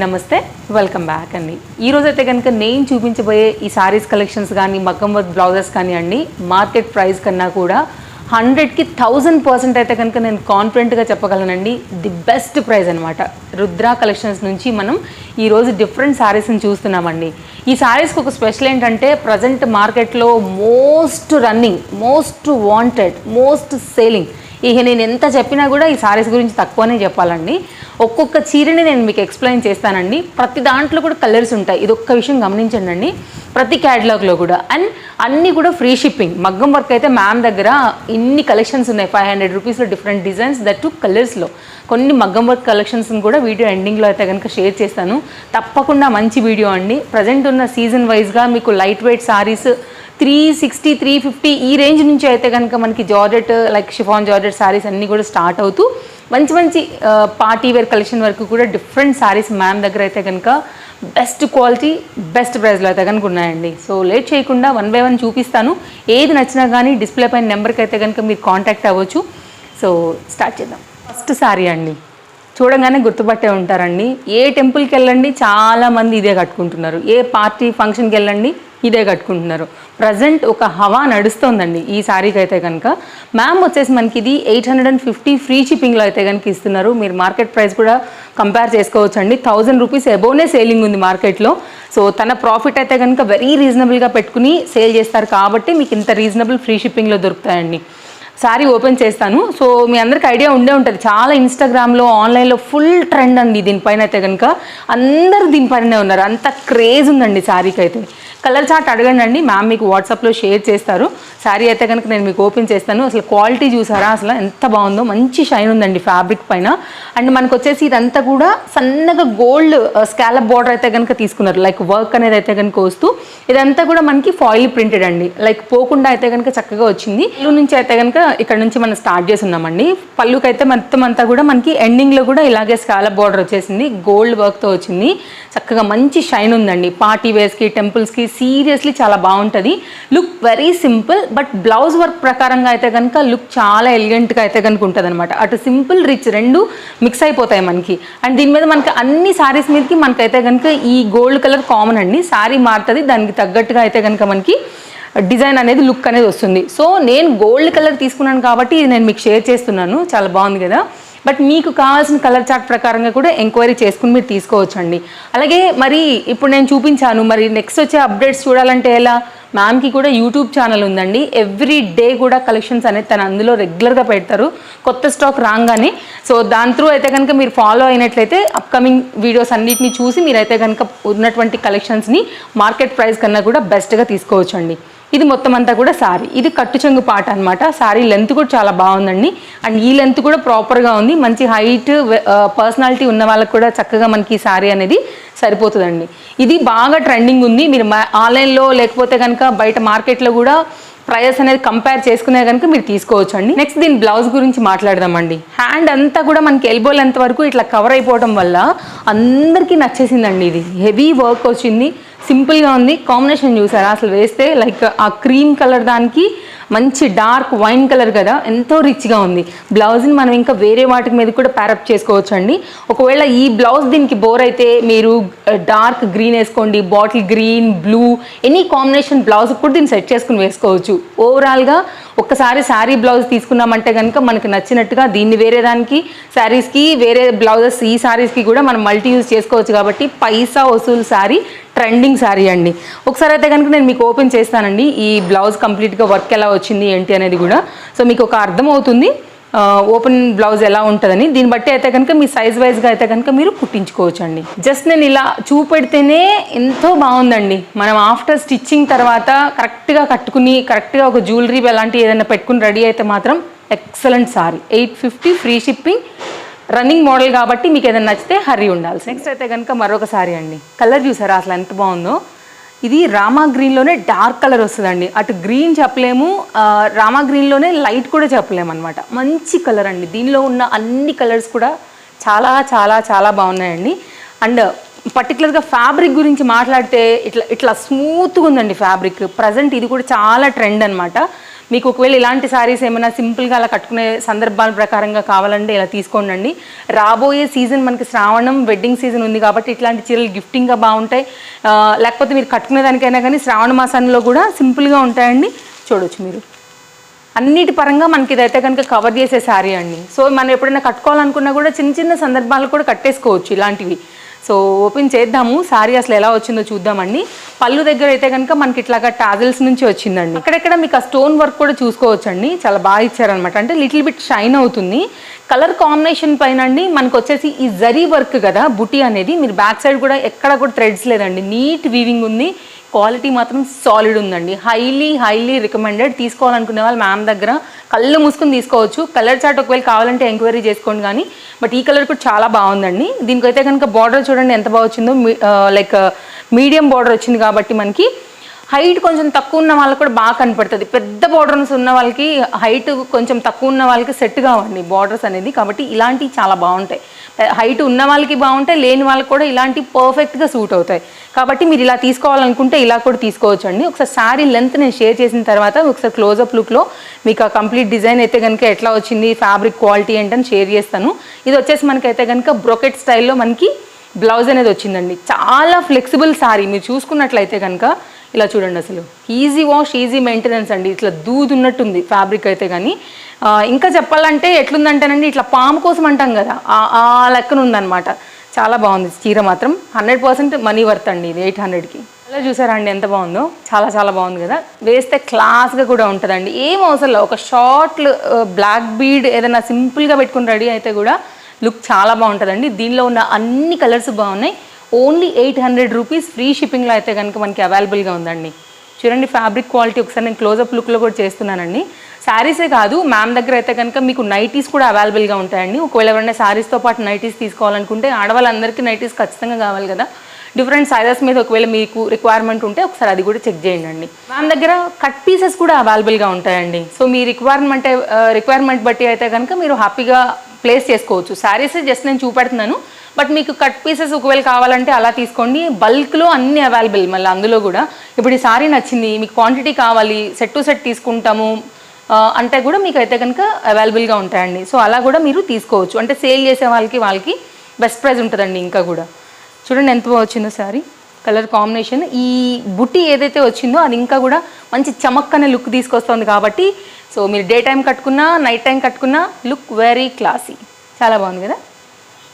నమస్తే welcome back అండి. ఈరోజు అయితే కనుక నేను చూపించబోయే ఈ సారీస్ కలెక్షన్స్ కానీ మగ్గం వర్క్ బ్లౌజెస్ కానీ అండి మార్కెట్ ప్రైస్ కన్నా కూడా హండ్రెడ్కి థౌజండ్ పర్సెంట్ అయితే కనుక నేను కాన్ఫిడెంట్గా చెప్పగలనండి. ది బెస్ట్ ప్రైస్ అనమాట రుద్ర కలెక్షన్స్ నుంచి మనం ఈరోజు డిఫరెంట్ శారీస్ని చూస్తున్నామండి. ఈ శారీస్కి ఒక స్పెషల్ ఏంటంటే ప్రజెంట్ మార్కెట్లో most running most wanted most selling ఇక నేను ఎంత చెప్పినా కూడా ఈ సారీస్ గురించి తక్కువనే చెప్పాలండి. ఒక్కొక్క చీరని నేను మీకు ఎక్స్ప్లెయిన్ చేస్తానండి. ప్రతి దాంట్లో కూడా కలర్స్ ఉంటాయి. ఇది ఒక్క విషయం గమనించండి అండి ప్రతి క్యాటలాగ్లో కూడా. అండ్ అన్నీ కూడా ఫ్రీ షిప్పింగ్ మగ్గం వర్క్ అయితే మ్యామ్ దగ్గర ఇన్ని కలెక్షన్స్ ఉన్నాయి. ఫైవ్ హండ్రెడ్ రూపీస్లో డిఫరెంట్ డిజైన్స్ దట్ టు కలర్స్లో కొన్ని మగ్గం వర్క్ కలెక్షన్స్ని కూడా వీడియో ఎండింగ్లో అయితే కనుక షేర్ చేస్తాను. తప్పకుండా మంచి వీడియో అండి. ప్రజెంట్ ఉన్న సీజన్ వైజ్గా మీకు light weight saris three sixty three fifty ఈ రేంజ్ నుంచి అయితే కనుక మనకి georgette like chiffon georgette saris అన్నీ కూడా స్టార్ట్ అవుతూ మంచి మంచి పార్టీ వేర్ కలెక్షన్ వరకు కూడా డిఫరెంట్ శారీస్ మ్యామ్ దగ్గర అయితే కనుక బెస్ట్ క్వాలిటీ బెస్ట్ ప్రైస్లో అయితే కనుక ఉన్నాయండి. సో లేట్ చేయకుండా వన్ బై వన్ చూపిస్తాను. ఏది నచ్చినా కానీ డిస్ప్లే పైన నెంబర్కి అయితే కనుక మీరు కాంటాక్ట్ అవ్వచ్చు. సో స్టార్ట్ చేద్దాం. ఫస్ట్ శారీ అండి. చూడగానే గుర్తుపట్టే ఉంటారండి. ఏ టెంపుల్కి వెళ్ళండి చాలామంది ఇదే కట్టుకుంటున్నారు. ఏ పార్టీ ఫంక్షన్కి వెళ్ళండి ఇదే కట్టుకుంటున్నారు. ప్రజెంట్ ఒక హవా నడుస్తోందండి ఈ శారీకి అయితే కనుక మ్యామ్ వచ్చేసి మనకి ఇది eight hundred and fifty free షిప్పింగ్లో అయితే కనుక ఇస్తున్నారు. మీరు మార్కెట్ ప్రైస్ కూడా కంపేర్ చేసుకోవచ్చు అండి థౌజండ్ రూపీస్ ఎబోనే సేలింగ్ ఉంది మార్కెట్లో. సో తన ప్రాఫిట్ అయితే కనుక వెరీ రీజనబుల్గా పెట్టుకుని సేల్ చేస్తారు కాబట్టి మీకు ఇంత రీజనబుల్ ఫ్రీ షిప్పింగ్లో దొరుకుతాయండి. శారీ ఓపెన్ చేస్తాను. సో మీ అందరికి ఐడియా ఉండే ఉంటుంది. చాలా ఇన్స్టాగ్రామ్లో ఆన్లైన్లో ఫుల్ ట్రెండ్ అండి దీనిపైన అయితే కనుక అందరూ దీనిపైనే ఉన్నారు. అంత క్రేజ్ ఉందండి శారీకి అయితే. కలర్ చార్ట్ అడగండి అండి మ్యామ్ మీకు వాట్సాప్లో షేర్ చేస్తారు. శారీ అయితే కనుక నేను మీకు ఓపెన్ చేస్తాను. అసలు క్వాలిటీ చూసారా? అసలు ఎంత బాగుందో. మంచి షైన్ ఉందండి ఫ్యాబ్రిక్ పైన. అండ్ మనకు వచ్చేసి ఇదంతా కూడా సన్నగా గోల్డ్ స్కాలప్ బార్డర్ అయితే కనుక తీసుకున్నారు. లైక్ వర్క్ అనేది అయితే కనుక వస్తూ. ఇదంతా కూడా మనకి ఫాయిల్ ప్రింటెడ్ అండి. లైక్ పోకుండా అయితే కనుక చక్కగా వచ్చింది. పళ్ళు నుంచి అయితే కనుక ఇక్కడ నుంచి మనం స్టార్ట్ చేసి ఉన్నామండి పళ్ళుకైతే మొత్తం అంతా కూడా మనకి ఎండింగ్లో కూడా ఇలాగే స్కాలప్ బార్డర్ వచ్చేసింది. గోల్డ్ వర్క్తో వచ్చింది. చక్కగా మంచి షైన్ ఉందండి. పార్టీ వేర్స్కి టెంపుల్స్కి సీరియస్లీ చాలా బాగుంటుంది. Look very simple but blouse work ప్రకారంగా అయితే కనుక లుక్ చాలా ఎలిగెంట్గా అయితే కనుక ఉంటుంది అనమాట అటు సింపుల్ రిచ్ రెండు మిక్స్ అయిపోతాయి మనకి. అండ్ దీని మీద మనకి అన్ని సారీస్ మీదకి మనకైతే కనుక ఈ గోల్డ్ కలర్ కామన్ అండి. సారీ మారుతుంది దానికి తగ్గట్టుగా అయితే కనుక మనకి డిజైన్ అనేది లుక్ అనేది వస్తుంది. సో నేను గోల్డ్ కలర్ తీసుకున్నాను కాబట్టి ఇది నేను మీకు షేర్ చేస్తున్నాను. చాలా బాగుంది కదా? బట్ మీకు కావాల్సిన కలర్ చార్ట్ ప్రకారంగా కూడా ఎంక్వైరీ చేసుకుని మీరు తీసుకోవచ్చు అండి అలాగే మరి ఇప్పుడు నేను చూపించాను మరి నెక్స్ట్ వచ్చే అప్డేట్స్ చూడాలంటే ఎలా? మ్యామ్కి కూడా యూట్యూబ్ ఛానల్ ఉందండి. ఎవ్రీ డే కూడా కలెక్షన్స్ అనేది తను అందులో రెగ్యులర్గా పెడతారు. కొత్త స్టాక్ రాగానే. సో దాని త్రూ అయితే కనుక మీరు ఫాలో అయినట్లయితే అప్కమింగ్ వీడియోస్ అన్నిటిని చూసి మీరైతే కనుక ఉన్నటువంటి కలెక్షన్స్ని మార్కెట్ ప్రైస్ కన్నా కూడా బెస్ట్గా తీసుకోవచ్చు అండి ఇది మొత్తం అంతా కూడా సారీ. ఇది కట్టు చెంగు పాట అనమాట సారీ లెంత్ కూడా చాలా బాగుందండి. అండ్ ఈ లెంత్ కూడా ప్రాపర్గా ఉంది. మంచి హైట్ పర్సనాలిటీ ఉన్న వాళ్ళకి కూడా చక్కగా మనకి ఈ అనేది సరిపోతుందండి. ఇది బాగా ట్రెండింగ్ ఉంది. మీరు ఆన్లైన్లో లేకపోతే కనుక బయట మార్కెట్లో కూడా ప్రైస్ అనేది కంపేర్ చేసుకునే కనుక మీరు తీసుకోవచ్చు అండి నెక్స్ట్ దీని బ్లౌజ్ గురించి మాట్లాడదామండి. హ్యాండ్ అంతా కూడా మనకి ఎల్బో లెంత్ వరకు ఇట్లా కవర్ అయిపోవడం వల్ల అందరికీ నచ్చేసిందండి ఇది. హెవీ వర్క్ వచ్చింది. సింపుల్గా ఉంది. కాంబినేషన్ చూసారా? అసలు వేస్తే లైక్ ఆ క్రీమ్ కలర్ దానికి మంచి డార్క్ వైన్ కలర్ కదా ఎంతో రిచ్గా ఉంది. బ్లౌజ్ని మనం ఇంకా వేరే వాటి మీద కూడా ప్యారప్ చేసుకోవచ్చు అండి ఒకవేళ ఈ బ్లౌజ్ దీనికి బోర్ అయితే మీరు డార్క్ గ్రీన్ వేసుకోండి bottle green blue any combination blouse కూడా దీన్ని సెట్ చేసుకుని వేసుకోవచ్చు. ఓవరాల్గా ఒక్కసారి శారీ బ్లౌజ్ తీసుకున్నామంటే కనుక మనకు నచ్చినట్టుగా దీన్ని వేరే దానికి శారీస్కి వేరే బ్లౌజెస్ ఈ శారీస్కి కూడా మనం మల్టీ యూజ్ చేసుకోవచ్చు కాబట్టి పైసా వసూలు శారీ ట్రెండింగ్ శారీ అండి. ఒకసారి అయితే కనుక నేను మీకు ఓపెన్ చేస్తానండి. ఈ బ్లౌజ్ కంప్లీట్గా వర్క్ ఎలా వచ్చింది ఏంటి అనేది కూడా. సో మీకు ఒక అర్థం అవుతుంది ఓపెన్ బ్లౌజ్ ఎలా ఉంటుందని. దీన్ని బట్టి అయితే కనుక మీ సైజ్ వైజ్గా అయితే కనుక మీరు కుట్టించుకోవచ్చండి. జస్ట్ నేను ఇలా చూపెడితేనే ఎంతో బాగుందండి. మనం ఆఫ్టర్ స్టిచ్చింగ్ తర్వాత కరెక్ట్గా కట్టుకుని కరెక్ట్గా ఒక జ్యువెలరీ అలాంటి ఏదైనా పెట్టుకుని రెడీ అయితే మాత్రం excellent sari. Eight fifty free shipping running model కాబట్టి మీకు ఏదైనా నచ్చితే హర్రీ ఉండాల్సి నెక్స్ట్ అయితే కనుక మరొక సారీ అండి. కలర్ చూసారా? అసలు ఎంత బాగుందో. ఇది రామా గ్రీన్లోనే డార్క్ కలర్ వస్తుందండి. అటు గ్రీన్ చెప్పలేము రామా గ్రీన్లోనే లైట్ కూడా చెప్పలేము అనమాట మంచి కలర్ అండి. దీనిలో ఉన్న అన్ని కలర్స్ కూడా చాలా చాలా చాలా బాగున్నాయండి. అండ్ పర్టికులర్గా ఫ్యాబ్రిక్ గురించి మాట్లాడితే ఇట్లా ఇట్లా స్మూత్గా ఉందండి ఫ్యాబ్రిక్. ప్రజెంట్ ఇది కూడా చాలా ట్రెండ్ అనమాట మీకు ఒకవేళ ఇలాంటి శారీస్ ఏమైనా సింపుల్గా అలా కట్టుకునే సందర్భాల ప్రకారంగా కావాలంటే ఇలా తీసుకోండి రాబోయే సీజన్ మనకి శ్రావణం వెడ్డింగ్ సీజన్ ఉంది కాబట్టి ఇట్లాంటి చీరలు గిఫ్టింగ్గా బాగుంటాయి. లేకపోతే మీరు కట్టుకునే దానికైనా కానీ శ్రావణ మాసంలో కూడా సింపుల్గా ఉంటాయండి. చూడవచ్చు మీరు. అన్నిటి పరంగా మనకి ఇదైతే కనుక కవర్ చేసే శారీ అండి. సో మనం ఎప్పుడైనా కట్టుకోవాలనుకున్నా కూడా చిన్న చిన్న సందర్భాలు కూడా కట్టేసుకోవచ్చు ఇలాంటివి. సో ఓపెన్ చేద్దాము. శారీ అసలు ఎలా వచ్చిందో చూద్దామండి. పళ్ళు దగ్గర అయితే కనుక మనకి ఇట్లాగా టాజిల్స్ నుంచి వచ్చిందండి. అక్కడెక్కడ మీకు ఆ స్టోన్ వర్క్ కూడా చూసుకోవచ్చండి. చాలా బాగా ఇచ్చారనమాట అంటే లిటిల్ బిట్ షైన్ అవుతుంది. కలర్ కాంబినేషన్ పైన అండి మనకు వచ్చేసి ఈ జరీ వర్క్ కదా బుటీ అనేది. మీరు బ్యాక్ సైడ్ కూడా ఎక్కడ కూడా థ్రెడ్స్ లేదండి. నీట్ వీవింగ్ ఉంది. క్వాలిటీ మాత్రం సాలిడ్ ఉందండి. హైలీ హైలీ రికమెండెడ్ తీసుకోవాలనుకునే వాళ్ళు మ్యామ్ దగ్గర కళ్ళు మూసుకుని తీసుకోవచ్చు. కలర్ చార్ట్ ఒకవేళ కావాలంటే ఎంక్వైరీ చేసుకోండి కానీ బట్ ఈ కలర్ కూడా చాలా బాగుందండి. దీనికైతే కనుక బార్డర్ చూడండి ఎంత బాగా వచ్చిందో. లైక్ మీడియం బార్డర్ వచ్చింది కాబట్టి మనకి హైట్ కొంచెం తక్కువ ఉన్న వాళ్ళకి కూడా బాగా కనపడుతుంది. పెద్ద బార్డర్స్ ఉన్న వాళ్ళకి హైట్ కొంచెం తక్కువ ఉన్న వాళ్ళకి సెట్ కావండి బార్డర్స్ అనేది. కాబట్టి ఇలాంటివి చాలా బాగుంటాయి. హైట్ ఉన్న వాళ్ళకి బాగుంటాయి లేని వాళ్ళకి కూడా ఇలాంటి పర్ఫెక్ట్గా సూట్ అవుతాయి. కాబట్టి మీరు ఇలా తీసుకోవాలనుకుంటే ఇలా కూడా తీసుకోవచ్చు అండి ఒకసారి శారీ లెంత్ నేను షేర్ చేసిన తర్వాత ఒకసారి క్లోజప్ లుక్లో మీకు ఆ కంప్లీట్ డిజైన్ అయితే కనుక ఎట్లా వచ్చింది ఫ్యాబ్రిక్ క్వాలిటీ ఏంటని షేర్ చేస్తాను. ఇది వచ్చేసి మనకైతే కనుక బ్రొకెట్ స్టైల్లో మనకి బ్లౌజ్ అనేది వచ్చిందండి. చాలా ఫ్లెక్సిబుల్ శారీ మీరు చూసుకున్నట్లయితే కనుక ఇలా చూడండి అసలు. ఈజీ వాష్ ఈజీ మెయింటెనెన్స్ అండి. ఇట్లా దూదున్నట్టుంది ఫ్యాబ్రిక్ అయితే కానీ ఇంకా చెప్పాలంటే ఎట్లుందంటేనండి ఇట్లా పాము కోసం అంటాం కదా. ఆ- లెక్కన ఉందన్నమాట చాలా బాగుంది. చీర మాత్రం హండ్రెడ్ పర్సెంట్ మనీ వర్త్ అండి ఇది ఎయిట్ హండ్రెడ్కి. అలా చూసారా అండి ఎంత బాగుందో? చాలా చాలా బాగుంది కదా. వేస్తే క్లాస్గా కూడా ఉంటుందండి. ఏం అవసరం లేదు. ఒక షార్ట్ బ్లాక్ బీడ్ ఏదైనా సింపుల్గా పెట్టుకుని రెడీ అయితే కూడా లుక్ చాలా బాగుంటుందండి. దీనిలో ఉన్న అన్ని కలర్స్ బాగున్నాయి. Only eight hundred rupees free షిప్పింగ్లో అయితే కనుక మనకి అవైలబుల్గా ఉందండి. చూడండి ఫ్యాబ్రిక్ క్వాలిటీ ఒకసారి నేను క్లోజప్ లుక్లో కూడా చేస్తున్నానండి. శారీసే కాదు మ్యామ్ దగ్గర అయితే కనుక మీకు నైటీస్ కూడా అవైలబుల్గా ఉంటాయండి. ఒకవేళ ఎవరైనా శారీస్తో పాటు నైటీస్ తీసుకోవాలనుకుంటే ఆడవాళ్ళందరికీ నైటీస్ ఖచ్చితంగా కావాలి కదా. డిఫరెంట్ సైజెస్ మీద ఒకవేళ మీకు రిక్వైర్మెంట్ ఉంటే ఒకసారి అది కూడా చెక్ చేయండి మ్యామ్ దగ్గర కట్ పీసెస్ కూడా అవైలబుల్గా ఉంటాయండి. సో మీ రిక్వైర్మెంట్ రిక్వైర్మెంట్ బట్టి అయితే కనుక మీరు హ్యాపీగా ప్లేస్ చేసుకోవచ్చు. శారీస్ జస్ట్ నేను చూపెడుతున్నాను. బట్ మీకు కట్ పీసెస్ ఒకవేళ కావాలంటే అలా తీసుకోండి. బల్క్లో అన్ని అవైలబుల్ మళ్ళీ అందులో కూడా. ఇప్పుడు ఈ సారీ నచ్చింది మీకు క్వాంటిటీ కావాలి సెట్ టు సెట్ తీసుకుంటాము అంటే కూడా మీకు అయితే కనుక అవైలబుల్గా ఉంటాయండి. సో అలా కూడా మీరు తీసుకోవచ్చు. అంటే సేల్ చేసే వాళ్ళకి వాళ్ళకి బెస్ట్ ప్రైస్ ఉంటుందండి ఇంకా కూడా. చూడండి ఎంత వచ్చిందో సారీ. కలర్ కాంబినేషన్ ఈ బుట్టి ఏదైతే వచ్చిందో అది ఇంకా కూడా మంచి చమక్కనే లుక్ తీసుకొస్తుంది కాబట్టి సో మీరు డే టైం కట్టుకున్నా నైట్ టైం కట్టుకున్నా లుక్ వెరీ క్లాసీ చాలా బాగుంది కదా?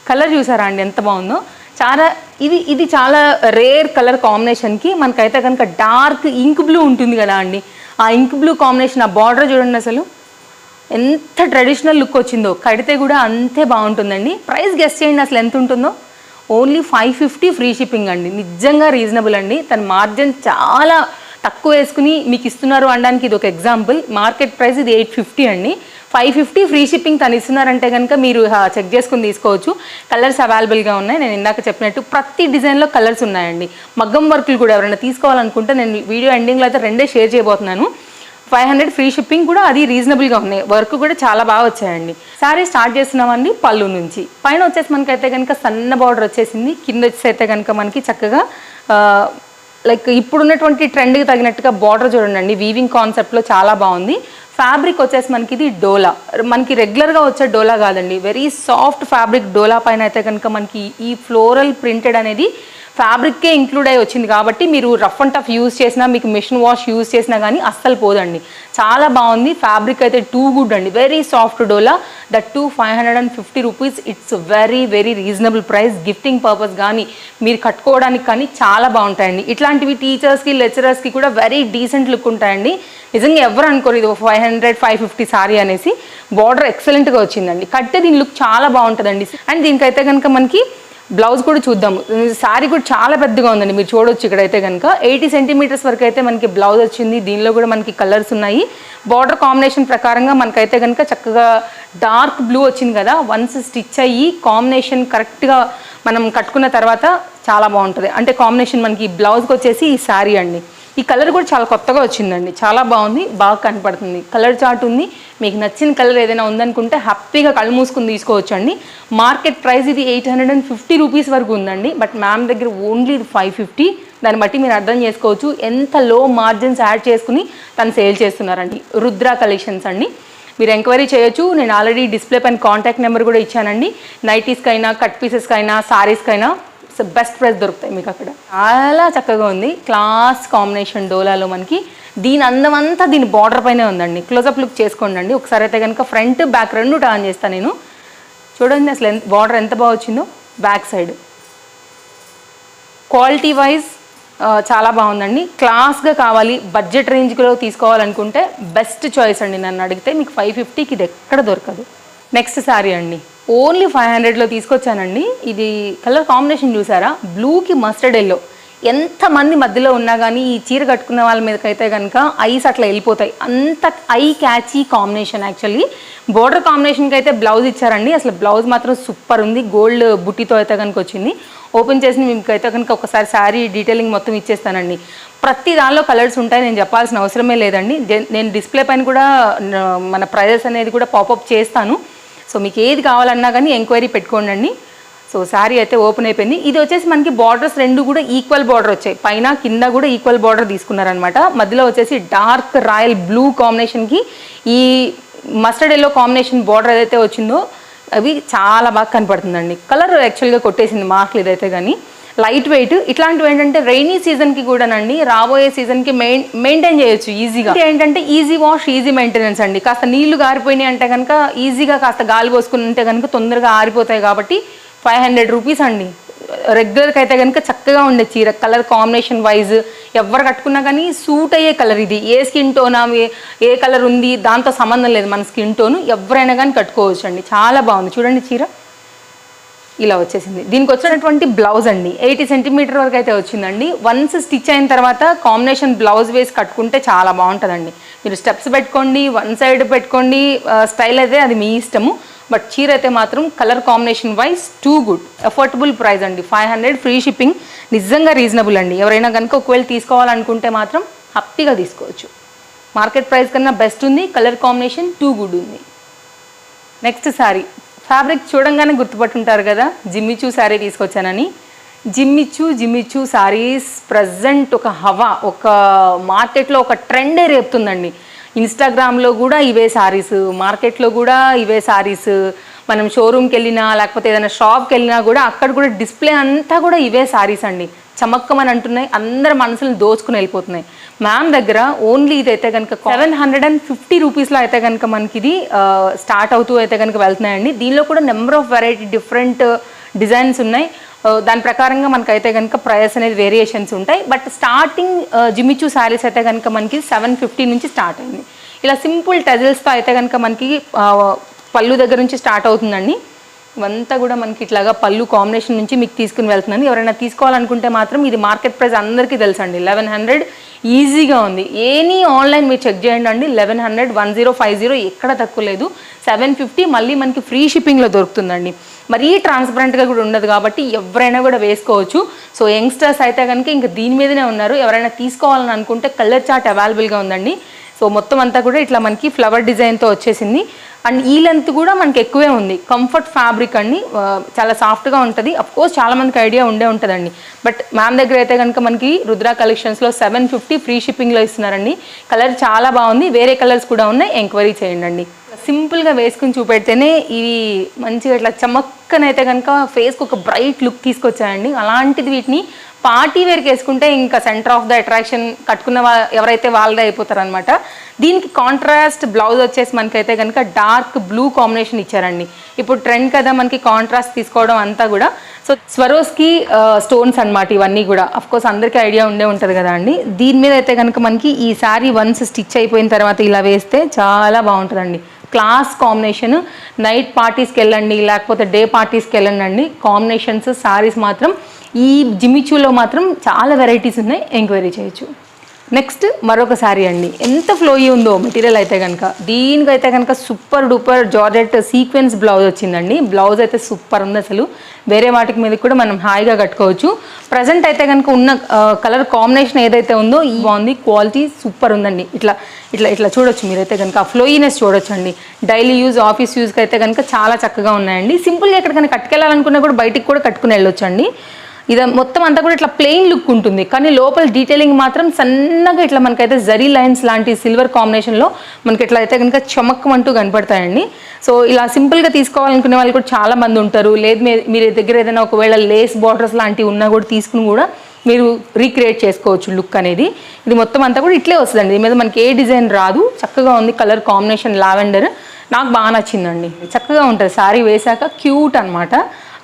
కలర్ చూసారా అండి? ఎంత బాగుందో. చాలా ఇది ఇది చాలా రేర్ కలర్ కాంబినేషన్కి మనకైతే కనుక డార్క్ ఇంక్ బ్లూ ఉంటుంది కదా అండి. ఆ ఇంక్ బ్లూ కాంబినేషన్ ఆ బార్డర్ చూడండి అసలు. ఎంత ట్రెడిషనల్ లుక్ వచ్చిందో. కడితే కూడా అంతే బాగుంటుందండి. ప్రైస్ గెస్ట్ చేయండి అసలు ఎంత ఉంటుందో. Only five fifty free shipping అండి. నిజంగా రీజనబుల్ అండి. తన మార్జిన్ చాలా తక్కువ వేసుకుని మీకు ఇస్తున్నారు అనడానికి ఇది ఒక ఎగ్జాంపుల్ మార్కెట్ ప్రైస్ ఇది ఎయిట్ ఫిఫ్టీ అండి. ఫైవ్ ఫిఫ్టీ ఫ్రీ షిప్పింగ్ తను ఇస్తున్నారంటే కనుక మీరు చెక్ చేసుకుని తీసుకోవచ్చు. కలర్స్ అవైలబుల్గా ఉన్నాయి. నేను ఇందాక చెప్పినట్టు ప్రతి డిజైన్లో కలర్స్ ఉన్నాయండి. మగ్గం వర్క్లు కూడా ఎవరైనా తీసుకోవాలనుకుంటే నేను వీడియో ఎండింగ్లో అయితే రెండే షేర్ చేయబోతున్నాను. ఫైవ్ హండ్రెడ్ ఫ్రీ షిప్పింగ్ కూడా అది రీజనబుల్గా ఉన్నాయి. వర్క్ కూడా చాలా బాగా వచ్చాయండి. సారీ స్టార్ట్ చేస్తున్నామండి పళ్ళు నుంచి. పైన వచ్చేసి మనకైతే కనుక సన్న బార్డర్ వచ్చేసింది. కింద వచ్చేసి అయితే కనుక మనకి చక్కగా లైక్ ఇప్పుడున్నటువంటి ట్రెండ్కి తగినట్టుగా బార్డర్ చూడండి. వీవింగ్ కాన్సెప్ట్లో చాలా బాగుంది. ఫ్యాబ్రిక్ వచ్చేసి మనకి ఇది డోలా. మనకి రెగ్యులర్గా వచ్చే డోలా కాదండి. వెరీ సాఫ్ట్ ఫ్యాబ్రిక్ డోలా పైన అయితే కనుక మనకి ఈ ఫ్లోరల్ ప్రింటెడ్ అనేది ఫ్యాబ్రిక్కే ఇంక్లూడ్ అయి వచ్చింది కాబట్టి మీరు రఫ్ అండ్ టఫ్ యూస్ చేసినా మీకు మిషన్ వాష్ యూస్ చేసినా కానీ అస్సలు పోదండి. చాలా బాగుంది. ఫ్యాబ్రిక్ అయితే టూ గుడ్ అండి. Very soft dola. That too five hundred and fifty rupees it's very very reasonable price gifting purpose కానీ మీరు కట్టుకోవడానికి కానీ చాలా బాగుంటాయండి. ఇట్లాంటివి టీచర్స్కి లెక్చరర్స్కి కూడా వెరీ డీసెంట్ లుక్ ఉంటాయండి. నిజంగా ఎవరు అనుకోరు ఇది five hundred five fifty sari అనేసి. బార్డర్ ఎక్సలెంట్గా వచ్చిందండి. కట్టే దీని లుక్ చాలా బాగుంటుందండి. అండ్ దీనికైతే కనుక మనకి బ్లౌజ్ కూడా చూద్దాము శారీ కూడా చాలా పెద్దగా ఉందండి. మీరు చూడొచ్చు ఇక్కడైతే కనుక ఎయిటీ సెంటీమీటర్స్ వరకు అయితే మనకి బ్లౌజ్ వచ్చింది. దీనిలో కూడా మనకి కలర్స్ ఉన్నాయి. బార్డర్ కాంబినేషన్ ప్రకారంగా మనకైతే కనుక చక్కగా డార్క్ బ్లూ వచ్చింది కదా. వన్స్ స్టిచ్ అయ్యి కాంబినేషన్ కరెక్ట్గా మనం కట్టుకున్న తర్వాత చాలా బాగుంటుంది. అంటే కాంబినేషన్ మనకి బ్లౌజ్కి వచ్చేసి ఈ శారీ అండి. ఈ కలర్ కూడా చాలా కొత్తగా వచ్చిందండి. చాలా బాగుంది బాగా కనపడుతుంది. కలర్ చార్ట్ ఉంది. మీకు నచ్చిన కలర్ ఏదైనా ఉందనుకుంటే హ్యాపీగా కళ్ళు మూసుకుని తీసుకోవచ్చు అండి మార్కెట్ ప్రైస్ ఇది eight hundred and fifty rupees వరకు ఉందండి. బట్ మ్యామ్ దగ్గర ఓన్లీ ఇది ఫైవ్ ఫిఫ్టీ. దాన్ని బట్టి మీరు అర్థం చేసుకోవచ్చు. ఎంత లో మార్జిన్స్ యాడ్ చేసుకుని తను సేల్ చేస్తున్నారండి. రుద్ర కలెక్షన్స్ అండి. మీరు ఎంక్వైరీ చేయొచ్చు. నేను ఆల్రెడీ డిస్ప్లే పైన కాంటాక్ట్ నెంబర్ కూడా ఇచ్చానండి. నైటీస్కైనా కట్ పీసెస్కైనా బెస్ట్ ప్రైస్ దొరుకుతాయి మీకు అక్కడ. చాలా చక్కగా ఉంది. క్లాస్ కాంబినేషన్ డోలాలో మనకి దీని అందం అంతా దీని బార్డర్ పైనే ఉందండి. క్లోజప్ లుక్ చేసుకోండి అండి ఒకసారి అయితే కనుక ఫ్రంట్ బ్యాక్ రెండు టర్న్ చేస్తాను నేను. చూడండి అసలు ఎంత బార్డర్ ఎంత బాగా వచ్చిందో. Back side. క్వాలిటీ వైజ్ చాలా బాగుందండి. క్లాస్గా కావాలి బడ్జెట్ రేంజ్లో తీసుకోవాలనుకుంటే బెస్ట్ చాయిస్ అండి నన్ను అడిగితే. మీకు ఫైవ్ ఫిఫ్టీకి ఇది ఎక్కడ దొరకదు. నెక్స్ట్ శారీ అండి. ఓన్లీ ఫైవ్ హండ్రెడ్లో తీసుకొచ్చానండి. ఇది కలర్ కాంబినేషన్ చూసారా? బ్లూకి మస్టర్డ్ ఎల్లో ఎంతమంది మధ్యలో ఉన్నా కానీ ఈ చీర కట్టుకున్న వాళ్ళ మీదకైతే కనుక ఐస్ అట్లా వెళ్ళిపోతాయి. అంత eye catchy combination actually. Border కాంబినేషన్కి అయితే బ్లౌజ్ ఇచ్చారండి. అసలు బ్లౌజ్ మాత్రం సూపర్ ఉంది. గోల్డ్ బుట్టితో అయితే కనుక వచ్చింది. ఓపెన్ చేసి మీకు అయితే కనుక ఒకసారి శారీ డీటెయిలింగ్ మొత్తం ఇచ్చేస్తానండి. ప్రతి దానిలో కలర్స్ ఉంటాయి. నేను చెప్పాల్సిన అవసరమే లేదండి. నేను డిస్ప్లే పైన కూడా మన ప్రైజెస్ అనేది కూడా పాపప్ చేస్తాను. సో మీకు ఏది కావాలన్నా కానీ ఎంక్వైరీ పెట్టుకోండి సో శారీ అయితే ఓపెన్ అయిపోయింది. ఇది వచ్చేసి మనకి బార్డర్స్ రెండు కూడా ఈక్వల్ బార్డర్ వచ్చాయి. పైన కింద కూడా ఈక్వల్ బార్డర్ తీసుకున్నారనమాట. మధ్యలో వచ్చేసి డార్క్ రాయల్ బ్లూ కాంబినేషన్కి ఈ మస్టర్డ్ ఎల్లో కాంబినేషన్ బార్డర్ ఏదైతే వచ్చిందో అవి చాలా బాగా కనపడుతుందండి. కలర్ యాక్చువల్గా కొట్టేసింది మార్కులు ఇదైతే కానీ లైట్ వెయిట్. ఇట్లాంటివి ఏంటంటే రైనీ సీజన్కి కూడానండి రాబోయే సీజన్కి మెయిన్ మెయింటైన్ చేయొచ్చు ఈజీగా ఏంటంటే ఈజీ వాష్ ఈజీ మెయింటెనెన్స్ అండి. కాస్త నీళ్ళు గారిపోయినాయి అంటే కనుక ఈజీగా కాస్త గాలి పోసుకుని ఉంటే కనుక తొందరగా ఆరిపోతాయి కాబట్టి ఫైవ్ హండ్రెడ్ రూపీస్ అండి. రెగ్యులర్కి అయితే కనుక చక్కగా ఉండే చీర కలర్ కాంబినేషన్ వైజ్ ఎవరు కట్టుకున్నా కానీ సూట్ అయ్యే కలర్ ఇది. ఏ స్కిన్ టోన్ ఏ కలర్ ఉంది దాంతో సంబంధం లేదు. మన స్కిన్ టోన్ ఎవరైనా కానీ కట్టుకోవచ్చు అండి చాలా బాగుంది. చూడండి చీర. ఇలా వచ్చేసింది. దీనికి వచ్చినటువంటి బ్లౌజ్ అండి. ఎయిటీ సెంటీమీటర్ వరకు అయితే వచ్చిందండి. వన్స్ స్టిచ్ అయిన తర్వాత కాంబినేషన్ బ్లౌజ్ వేసి కట్టుకుంటే చాలా బాగుంటుందండి. మీరు స్టెప్స్ పెట్టుకోండి వన్ సైడ్ పెట్టుకోండి స్టైల్ అయితే అది మీ ఇష్టము. బట్ చీర అయితే మాత్రం colour combination wise too good affordable price అండి. ఫైవ్ హండ్రెడ్ ఫ్రీ షిప్పింగ్ నిజంగా రీజనబుల్ అండి. ఎవరైనా కనుక ఒకవేళ తీసుకోవాలనుకుంటే మాత్రం హ్యాపీగా తీసుకోవచ్చు. మార్కెట్ ప్రైస్ కన్నా బెస్ట్ ఉంది. కలర్ కాంబినేషన్ టూ గుడ్ ఉంది. నెక్స్ట్ శారీ ఫ్యాబ్రిక్ చూడంగానే గుర్తుపట్టుంటారు కదా? Jimmy Choo sari తీసుకొచ్చానని. Jimmy Choo Jimmy Choo saris present ఒక హవా ఒక మార్కెట్లో ఒక ట్రెండే రేపుతుందండి. ఇన్స్టాగ్రామ్లో కూడా ఇవే శారీస్ మార్కెట్లో కూడా ఇవే శారీస్. మనం షోరూమ్కి వెళ్ళినా లేకపోతే ఏదైనా షాప్కి వెళ్ళినా కూడా అక్కడ కూడా డిస్ప్లే అంతా కూడా ఇవే శారీస్ అండి. చమక్కమని అంటున్నాయి అందరి మనసులను దోచుకుని వెళ్ళిపోతున్నాయి. మ్యామ్ దగ్గర ఓన్లీ ఇదైతే కనుక సెవెన్ హండ్రెడ్ అండ్ ఫిఫ్టీ రూపీస్లో అయితే కనుక మనకి ఇది స్టార్ట్ అవుతూ అయితే కనుక వెళ్తున్నాయండి. దీనిలో కూడా number of variety different designs ఉన్నాయి. Uh, దాని ప్రకారంగా మనకైతే కనుక ప్రైస్ అనేది వేరియేషన్స్ ఉంటాయి. బట్ స్టార్టింగ్ జిమిచూ శారీస్ అయితే కనుక మనకి సెవెన్ ఫిఫ్టీ నుంచి స్టార్ట్ అయింది. ఇలా సింపుల్ టెజల్స్తో అయితే కనుక మనకి పళ్ళు దగ్గర నుంచి స్టార్ట్ అవుతుందండి. ఇవంతా కూడా మనకి ఇట్లాగా పళ్ళు కాంబినేషన్ నుంచి మీకు తీసుకుని వెళ్తున్నాను. ఎవరైనా తీసుకోవాలనుకుంటే మాత్రం ఇది మార్కెట్ ప్రైస్ అందరికీ తెలుసండి. లెవెన్ హండ్రెడ్ ఈజీగా ఉంది. ఏనీ ఆన్లైన్ మీరు చెక్ చేయండి అండి. Eleven hundred one zero five zero ఎక్కడ తక్కువ లేదు. సెవెన్ ఫిఫ్టీ మళ్ళీ మనకి ఫ్రీ షిప్పింగ్లో దొరుకుతుందండి. మరీ ట్రాన్స్పరెంట్గా కూడా ఉండదు కాబట్టి ఎవరైనా కూడా వేసుకోవచ్చు. సో యంగ్స్టర్స్ అయితే కనుక ఇంకా దీని మీదనే ఉన్నారు. ఎవరైనా తీసుకోవాలని అనుకుంటే కలర్ చార్ట్ అవైలబుల్గా ఉందండి. సో మొత్తం అంతా కూడా ఇట్లా మనకి ఫ్లవర్ డిజైన్తో వచ్చేసింది. అండ్ ఈ లెంత్ కూడా మనకి ఎక్కువే ఉంది. కంఫర్ట్ ఫ్యాబ్రిక్ అండి చాలా సాఫ్ట్గా ఉంటుంది. కోర్స్ చాలా మందికి ఐడియా ఉండే ఉంటుందండి. బట్ మ్యామ్ దగ్గర అయితే కనుక మనకి రుద్రా కలెక్షన్స్లో సెవెన్ ఫిఫ్టీ ఫ్రీ షిప్పింగ్లో ఇస్తున్నారండి. కలర్ చాలా బాగుంది. వేరే కలర్స్ కూడా ఉన్నాయి. ఎంక్వైరీ చేయండి సింపుల్గా వేసుకుని చూపెడితేనే ఇవి మంచిగా ఇట్లా చమక్కనైతే కనుక ఫేస్కి ఒక బ్రైట్ లుక్ తీసుకొచ్చాయండి. అలాంటిది వీటిని పార్టీ వేర్కి వేసుకుంటే ఇంకా సెంటర్ ఆఫ్ ద అట్రాక్షన్ కట్టుకున్న ఎవరైతే వాళ్ళదే అయిపోతారనమాట దీనికి కాంట్రాస్ట్ బ్లౌజ్ వచ్చేసి మనకైతే కనుక డార్క్ బ్లూ కాంబినేషన్ ఇచ్చారండి. ఇప్పుడు ట్రెండ్ కదా మనకి కాంట్రాస్ట్ తీసుకోవడం అంతా కూడా. సో స్వరోస్కి స్టోన్స్ అనమాట ఇవన్నీ కూడా. అఫ్ కోర్స్ అందరికీ ఐడియా ఉండే ఉంటుంది కదా అండి. దీని మీద అయితే కనుక మనకి ఈ శారీ వన్స్ స్టిచ్ అయిపోయిన తర్వాత ఇలా వేస్తే చాలా బాగుంటుందండి. Class combination. నైట్ పార్టీస్కి వెళ్ళండి లేకపోతే డే పార్టీస్కి వెళ్ళండి అండి కాంబినేషన్స్ శారీస్ మాత్రం ఈ జిమిచూలో మాత్రం చాలా వెరైటీస్ ఉన్నాయి. ఎంక్వైరీ చేయొచ్చు. నెక్స్ట్ మరొక శారీ అండి. ఎంత ఫ్లోయీ ఉందో మెటీరియల్ అయితే కనుక దీనికైతే కనుక super duper georgette sequence blouse వచ్చిందండి. బ్లౌజ్ అయితే సూపర్ ఉంది అసలు. వేరే వాటికి మీద కూడా మనం హాయిగా కట్టుకోవచ్చు. ప్రజెంట్ అయితే కనుక ఉన్న కలర్ కాంబినేషన్ ఏదైతే ఉందో ఈ బాగుంది. క్వాలిటీ సూపర్ ఉందండి. ఇట్లా ఇట్లా ఇట్లా చూడొచ్చు మీరైతే కనుక ఫ్లోయీనెస్ చూడొచ్చు అండి డైలీ యూజ్ ఆఫీస్ యూజ్కి అయితే కనుక చాలా చక్కగా ఉన్నాయండి. సింపుల్గా ఎక్కడికైనా కట్టుకెళ్ళాలనుకున్నా కూడా బయటికి కూడా కట్టుకుని వెళ్ళొచ్చు అండి ఇది మొత్తం అంతా కూడా ఇట్లా ప్లెయిన్ లుక్ ఉంటుంది. కానీ లోపల డీటెయిలింగ్ మాత్రం సన్నగా ఇట్లా మనకైతే జరీ లైన్స్ లాంటి సిల్వర్ కాంబినేషన్లో మనకి ఇట్లా అయితే కనుక చమక్కమంటూ కనపడతాయండి. సో ఇలా సింపుల్గా తీసుకోవాలనుకునే వాళ్ళు కూడా చాలా మంది ఉంటారు. లేదు మీ- మీరు దగ్గర ఏదైనా ఒకవేళ లేస్ బార్డర్స్ లాంటివి ఉన్నా కూడా తీసుకుని కూడా మీరు రీక్రియేట్ చేసుకోవచ్చు లుక్ అనేది. ఇది మొత్తం అంతా కూడా ఇట్లే వస్తుందండి. దీని మీద మనకి ఏ డిజైన్ రాదు. చక్కగా ఉంది కలర్ కాంబినేషన్ లావెండర్. నాకు బాగా నచ్చిందండి. చక్కగా ఉంటుంది. సారీ వేశాక క్యూట్ అన్నమాట.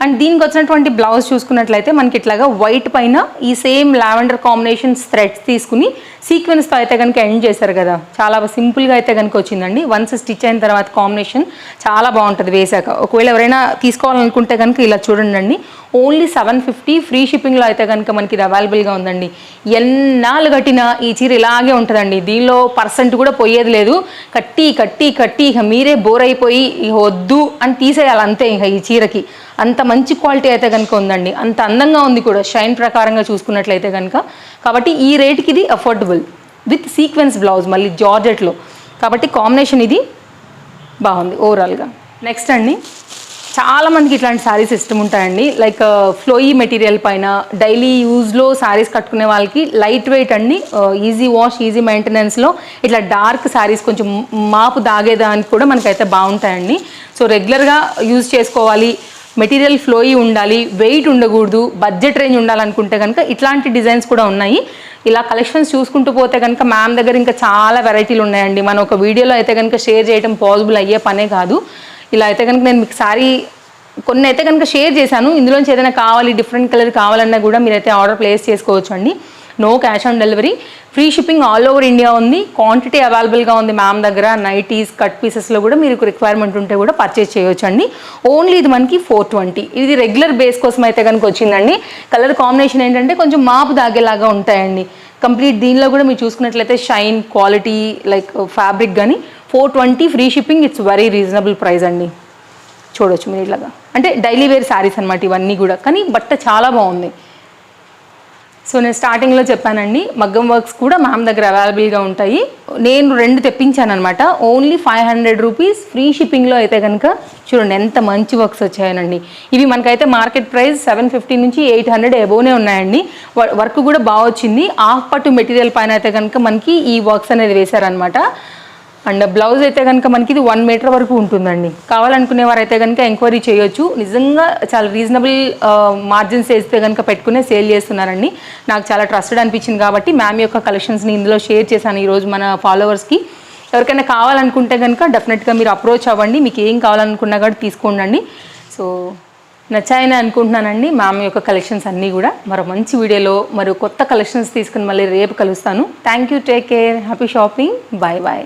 అండ్ దీనికి వచ్చినటువంటి బ్లౌజ్ చూసుకున్నట్లయితే మనకి ఇట్లాగా వైట్ పైన ఈ సేమ్ లావెండర్ కాంబినేషన్స్ థ్రెడ్స్ తీసుకుని సీక్వెన్స్తో అయితే కనుక ఎండ్ చేశారు కదా. చాలా సింపుల్గా అయితే కనుక వచ్చిందండి. వన్స్ స్టిచ్ అయిన తర్వాత కాంబినేషన్ చాలా బాగుంటుంది వేశాక. ఒకవేళ ఎవరైనా తీసుకోవాలనుకుంటే కనుక ఇలా చూడండి అండి ఓన్లీ సెవెన్ ఫిఫ్టీ ఫ్రీ షిప్పింగ్లో అయితే కనుక మనకి ఇది అవైలబుల్గా ఉందండి. ఎన్నాళ్ళు కట్టినా ఈ చీర ఇలాగే ఉంటుందండి. దీనిలో పర్సెంట్ కూడా పోయేది లేదు. కట్టి కట్టి కట్టి ఇక మీరే బోర్ అయిపోయి ఇక వద్దు అని తీసేయాలి అంతే ఇక ఈ చీరకి. అంత మంచి క్వాలిటీ అయితే కనుక ఉందండి. అంత అందంగా ఉంది కూడా షైన్ ప్రకారంగా చూసుకున్నట్లయితే కనుక కాబట్టి ఈ రేట్కి ఇది అఫోర్డబుల్ విత్ సీక్వెన్స్ బ్లౌజ్ మళ్ళీ జార్జెట్లో. కాబట్టి కాంబినేషన్ ఇది బాగుంది ఓవరాల్గా నెక్స్ట్ అండి చాలా మందికి ఇట్లాంటి శారీస్ ఇష్టం ఉంటాయండి. లైక్ ఫ్లోయీ మెటీరియల్ పైన డైలీ యూజ్లో శారీస్ కట్టుకునే వాళ్ళకి లైట్ వెయిట్ అండి ఈజీ వాష్ ఈజీ మెయింటెనెన్స్లో ఇట్లా డార్క్ శారీస్ కొంచెం మాపు దాగేదానికి కూడా మనకైతే బాగుంటాయండి. సో రెగ్యులర్గా యూజ్ చేసుకోవాలి. మెటీరియల్ ఫ్లోయి ఉండాలి వెయిట్ ఉండకూడదు బడ్జెట్ రేంజ్ ఉండాలనుకుంటే కనుక ఇట్లాంటి డిజైన్స్ కూడా ఉన్నాయి. ఇలా కలెక్షన్స్ చూసుకుంటూ పోతే కనుక మ్యామ్ దగ్గర ఇంకా చాలా వెరైటీలు ఉన్నాయండి. మనం ఒక వీడియోలో అయితే కనుక షేర్ చేయడం పాసిబుల్ అయ్యే పనే కాదు. ఇలా అయితే కనుక నేను మీకు సారీ కొన్ని అయితే కనుక షేర్ చేశాను. ఇందులోంచి ఏదైనా కావాలి డిఫరెంట్ కలర్ కావాలన్నా కూడా మీరైతే ఆర్డర్ ప్లేస్ చేసుకోవచ్చు అండి no cash on delivery free shipping all over India ఉంది. క్వాంటిటీ అవైలబుల్గా ఉంది మ్యామ్ దగ్గర. నైటీస్ కట్ పీసెస్లో కూడా మీకు రిక్వైర్మెంట్ ఉంటే కూడా పర్చేస్ చేయొచ్చు అండి ఓన్లీ ఇది మనకి ఫోర్ ట్వంటీ ఇది రెగ్యులర్ బేస్ కోసం అయితే కనుక వచ్చిందండి. కలర్ కాంబినేషన్ ఏంటంటే కొంచెం మాపు దాగేలాగా ఉంటాయండి. కంప్లీట్ దీనిలో కూడా మీరు చూసుకున్నట్లయితే షైన్ క్వాలిటీ లైక్ ఫ్యాబ్రిక్ కానీ four twenty free shipping it's very reasonable price అండి. చూడొచ్చు మీరు ఇట్లాగా అంటే డైలీ వేర్ శారీస్ అనమాట ఇవన్నీ కూడా. కానీ బట్ట చాలా బాగుంది. సో నేను స్టార్టింగ్లో చెప్పానండి మగ్గం వర్క్స్ కూడా మ్యామ్ దగ్గర అవైలబుల్గా ఉంటాయి. నేను రెండు తెప్పించాను అనమాట only five hundred rupees free షిప్పింగ్లో అయితే కనుక చూడండి ఎంత మంచి వర్క్స్ వచ్చాయనండి. ఇవి మనకైతే మార్కెట్ ప్రైస్ సెవెన్ ఫిఫ్టీ నుంచి ఎయిట్ హండ్రెడ్ ఎబోనే ఉన్నాయండి. వ- వర్క్ కూడా బాగా వచ్చింది. ఆఫ్ పట్టు మెటీరియల్ పైన అయితే కనుక మనకి ఈ వర్క్స్ అనేది వేశారనమాట అండ్ బ్లౌజ్ అయితే కనుక మనకి ఇది వన్ మీటర్ వరకు ఉంటుందండి. కావాలనుకునే వారు అయితే కనుక ఎంక్వైరీ చేయొచ్చు. నిజంగా చాలా రీజనబుల్ మార్జిన్స్ వేస్తే కనుక పెట్టుకునే సేల్ చేస్తున్నారండి. నాకు చాలా ట్రస్టెడ్ అనిపించింది కాబట్టి మ్యామ్ యొక్క కలెక్షన్స్ని ఇందులో షేర్ చేశాను ఈరోజు మన ఫాలోవర్స్కి ఎవరికైనా కావాలనుకుంటే కనుక డెఫినెట్గా మీరు అప్రోచ్ అవ్వండి. మీకు ఏం కావాలనుకున్నా కూడా తీసుకోండి సో నచ్చాయని అనుకుంటున్నానండి మ్యామ్ యొక్క కలెక్షన్స్ అన్నీ కూడా. మరో మంచి వీడియోలో మరో కొత్త కలెక్షన్స్ తీసుకుని మళ్ళీ రేపు కలుస్తాను. Thank you take care happy shopping bye bye